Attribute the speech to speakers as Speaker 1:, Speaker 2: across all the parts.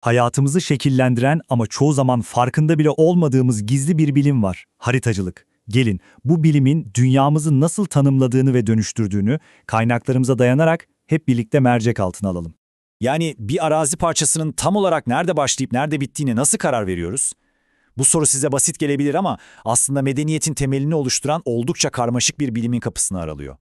Speaker 1: Hayatımızı şekillendiren ama çoğu zaman farkında bile olmadığımız gizli bir bilim var. Haritacılık. Gelin bu bilimin dünyamızı nasıl tanımladığını ve dönüştürdüğünü kaynaklarımıza dayanarak hep birlikte mercek altına alalım.
Speaker 2: Yani bir arazi parçasının tam olarak nerede başlayıp nerede bittiğine nasıl karar veriyoruz? Bu soru size basit gelebilir ama aslında medeniyetin temelini oluşturan oldukça karmaşık bir bilimin kapısını aralıyor.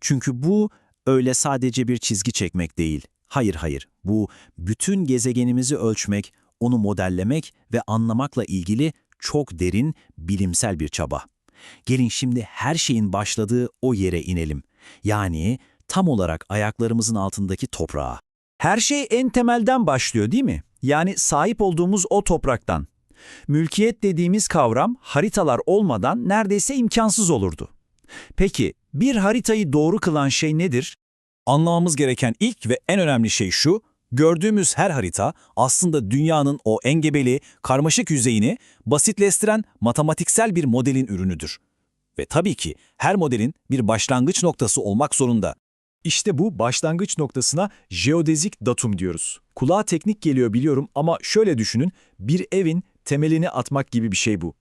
Speaker 3: Çünkü bu öyle sadece bir çizgi çekmek değil. Hayır hayır, bu bütün gezegenimizi ölçmek, onu modellemek ve anlamakla ilgili çok derin bilimsel bir çaba. Gelin şimdi her şeyin başladığı o yere inelim. Yani tam olarak ayaklarımızın altındaki toprağa.
Speaker 2: Her şey en temelden başlıyor değil mi? Yani sahip olduğumuz o topraktan. Mülkiyet dediğimiz kavram haritalar olmadan neredeyse imkansız olurdu. Peki bir haritayı doğru kılan şey nedir? Anlamamız gereken ilk ve en önemli şey şu, gördüğümüz her harita aslında dünyanın o engebeli, karmaşık yüzeyini basitleştiren matematiksel bir modelin ürünüdür. Ve tabii ki her modelin bir başlangıç noktası olmak zorunda. İşte bu başlangıç noktasına jeodezik datum diyoruz. Kulağa teknik geliyor biliyorum ama şöyle düşünün, bir evin temelini atmak gibi bir şey bu.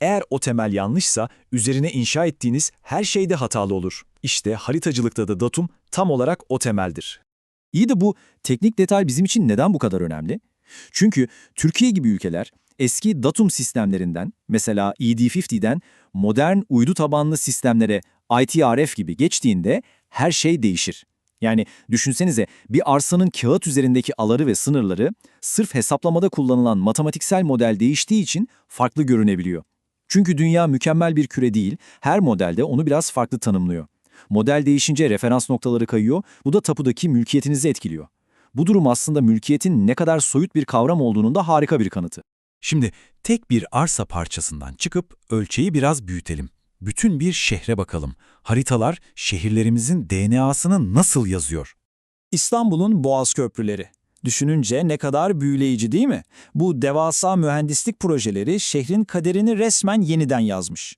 Speaker 2: Eğer o temel yanlışsa üzerine inşa ettiğiniz her şeyde hatalı olur. İşte haritacılıkta da datum tam olarak o temeldir.
Speaker 4: İyi de bu teknik detay bizim için neden bu kadar önemli? Çünkü Türkiye gibi ülkeler eski datum sistemlerinden, mesela ED50'den modern uydu tabanlı sistemlere ITRF gibi geçtiğinde her şey değişir. Yani düşünsenize bir arsanın kağıt üzerindeki aları ve sınırları sırf hesaplamada kullanılan matematiksel model değiştiği için farklı görünebiliyor. Çünkü dünya mükemmel bir küre değil, her modelde onu biraz farklı tanımlıyor. Model değişince referans noktaları kayıyor, bu da tapudaki mülkiyetinizi etkiliyor. Bu durum aslında mülkiyetin ne kadar soyut bir kavram olduğunun da harika bir kanıtı.
Speaker 5: Şimdi tek bir arsa parçasından çıkıp ölçeği biraz büyütelim. Bütün bir şehre bakalım. Haritalar şehirlerimizin DNA'sını nasıl yazıyor?
Speaker 2: İstanbul'un Boğaz Köprüleri. Düşününce ne kadar büyüleyici değil mi? Bu devasa mühendislik projeleri şehrin kaderini resmen yeniden yazmış.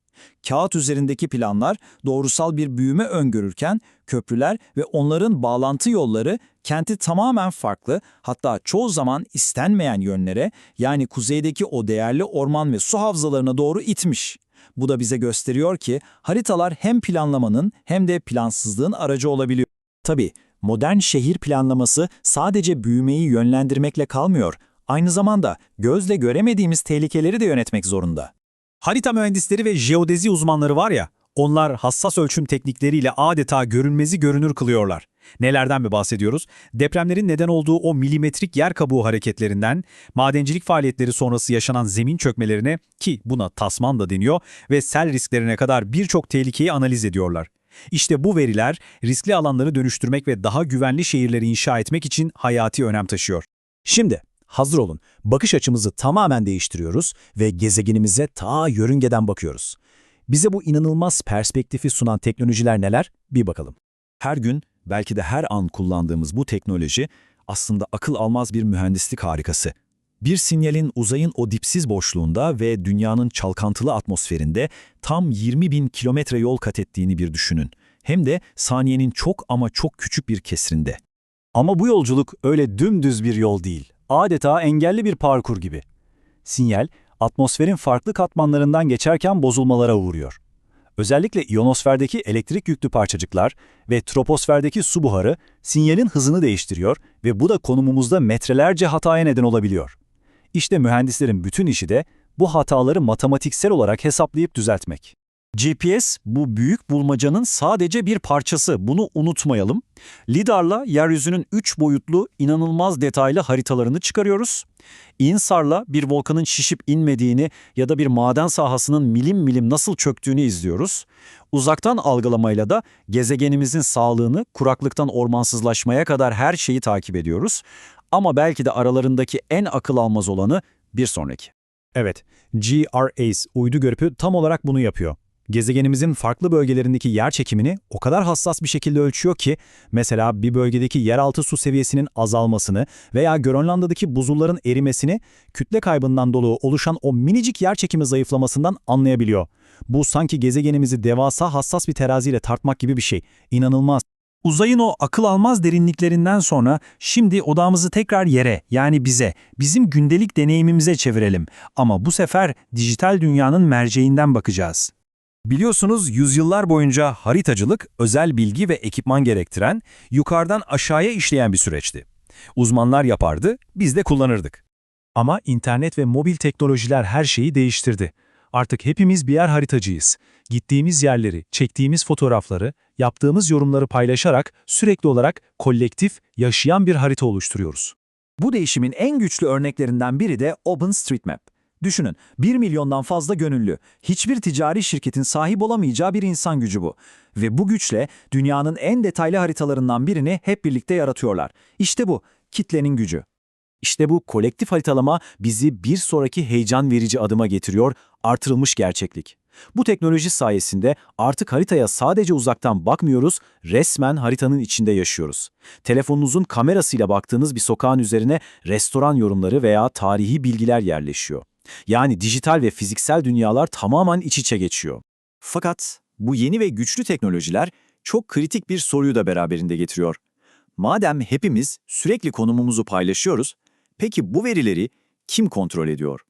Speaker 2: Kağıt üzerindeki planlar doğrusal bir büyüme öngörürken köprüler ve onların bağlantı yolları kenti tamamen farklı hatta çoğu zaman istenmeyen yönlere yani kuzeydeki o değerli orman ve su havzalarına doğru itmiş. Bu da bize gösteriyor ki haritalar hem planlamanın hem de plansızlığın aracı olabiliyor. Tabii modern şehir planlaması sadece büyümeyi yönlendirmekle kalmıyor. Aynı zamanda gözle göremediğimiz tehlikeleri de yönetmek zorunda.
Speaker 1: Harita mühendisleri ve jeodezi uzmanları var ya, onlar hassas ölçüm teknikleriyle adeta görünmezi görünür kılıyorlar. Nelerden mi bahsediyoruz? Depremlerin neden olduğu o milimetrik yer kabuğu hareketlerinden, madencilik faaliyetleri sonrası yaşanan zemin çökmelerine ki buna tasman da deniyor ve sel risklerine kadar birçok tehlikeyi analiz ediyorlar. İşte bu veriler riskli alanları dönüştürmek ve daha güvenli şehirleri inşa etmek için hayati önem taşıyor.
Speaker 2: Şimdi hazır olun. Bakış açımızı tamamen değiştiriyoruz ve gezegenimize ta yörüngeden bakıyoruz. Bize bu inanılmaz perspektifi sunan teknolojiler neler? Bir bakalım. Her gün, belki de her an kullandığımız bu teknoloji aslında akıl almaz bir mühendislik harikası. Bir sinyalin uzayın o dipsiz boşluğunda ve dünyanın çalkantılı atmosferinde tam 20 bin kilometre yol kat ettiğini bir düşünün. Hem de saniyenin çok ama çok küçük bir kesrinde. Ama bu yolculuk öyle dümdüz bir yol değil. Adeta engelli bir parkur gibi. Sinyal, atmosferin farklı katmanlarından geçerken bozulmalara uğruyor. Özellikle ionosferdeki elektrik yüklü parçacıklar ve troposferdeki su buharı sinyalin hızını değiştiriyor ve bu da konumumuzda metrelerce hataya neden olabiliyor. İşte mühendislerin bütün işi de bu hataları matematiksel olarak hesaplayıp düzeltmek. GPS bu büyük bulmacanın sadece bir parçası, bunu unutmayalım. LIDAR'la yeryüzünün 3 boyutlu inanılmaz detaylı haritalarını çıkarıyoruz. INSAR'la bir volkanın şişip inmediğini ya da bir maden sahasının milim milim nasıl çöktüğünü izliyoruz. Uzaktan algılamayla da gezegenimizin sağlığını kuraklıktan ormansızlaşmaya kadar her şeyi takip ediyoruz. Ama belki de aralarındaki en akıl almaz olanı bir sonraki. Evet, GRACE uydu görüpü tam olarak bunu yapıyor. Gezegenimizin farklı bölgelerindeki yer çekimini o kadar hassas bir şekilde ölçüyor ki, mesela bir bölgedeki yeraltı su seviyesinin azalmasını veya Grönland'daki buzulların erimesini kütle kaybından dolayı oluşan o minicik yer çekimi zayıflamasından anlayabiliyor. Bu sanki gezegenimizi devasa hassas bir teraziyle tartmak gibi bir şey. İnanılmaz.
Speaker 1: Uzayın o akıl almaz derinliklerinden sonra şimdi odamızı tekrar yere yani bize, bizim gündelik deneyimimize çevirelim. Ama bu sefer dijital dünyanın merceğinden bakacağız.
Speaker 2: Biliyorsunuz yüzyıllar boyunca haritacılık özel bilgi ve ekipman gerektiren, yukarıdan aşağıya işleyen bir süreçti. Uzmanlar yapardı, biz de kullanırdık. Ama internet ve mobil teknolojiler her şeyi değiştirdi. Artık hepimiz birer haritacıyız. Gittiğimiz yerleri, çektiğimiz fotoğrafları, yaptığımız yorumları paylaşarak sürekli olarak kolektif, yaşayan bir harita oluşturuyoruz.
Speaker 4: Bu değişimin en güçlü örneklerinden biri de OpenStreetMap. Düşünün, 1 milyondan fazla gönüllü, hiçbir ticari şirketin sahip olamayacağı bir insan gücü bu. Ve bu güçle dünyanın en detaylı haritalarından birini hep birlikte yaratıyorlar. İşte bu, kitlenin gücü. İşte bu kolektif haritalama bizi bir sonraki heyecan verici adıma getiriyor, artırılmış gerçeklik. Bu teknoloji sayesinde artık haritaya sadece uzaktan bakmıyoruz, resmen haritanın içinde yaşıyoruz. Telefonunuzun kamerasıyla baktığınız bir sokağın üzerine restoran yorumları veya tarihi bilgiler yerleşiyor. Yani dijital ve fiziksel dünyalar tamamen iç içe geçiyor. Fakat bu yeni ve güçlü teknolojiler çok kritik bir soruyu da beraberinde getiriyor. Madem hepimiz sürekli konumumuzu paylaşıyoruz, peki bu verileri kim kontrol ediyor?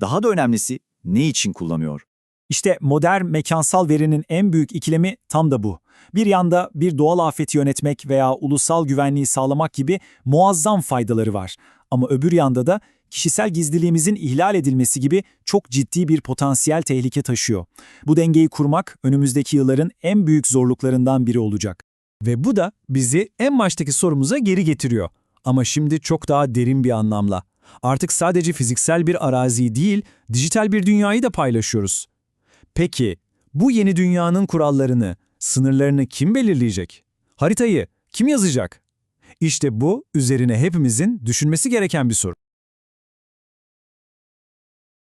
Speaker 4: Daha da önemlisi ne için kullanıyor?
Speaker 2: İşte modern mekansal verinin en büyük ikilemi tam da bu. Bir yanda bir doğal afeti yönetmek veya ulusal güvenliği sağlamak gibi muazzam faydaları var. Ama öbür yanda da kişisel gizliliğimizin ihlal edilmesi gibi çok ciddi bir potansiyel tehlike taşıyor. Bu dengeyi kurmak önümüzdeki yılların en büyük zorluklarından biri olacak. Ve bu da bizi en baştaki sorumuza geri getiriyor. Ama şimdi çok daha derin bir anlamla. Artık sadece fiziksel bir arazi değil, dijital bir dünyayı da paylaşıyoruz. Peki, bu yeni dünyanın kurallarını, sınırlarını kim belirleyecek? Haritayı kim yazacak? İşte bu üzerine hepimizin düşünmesi gereken bir soru.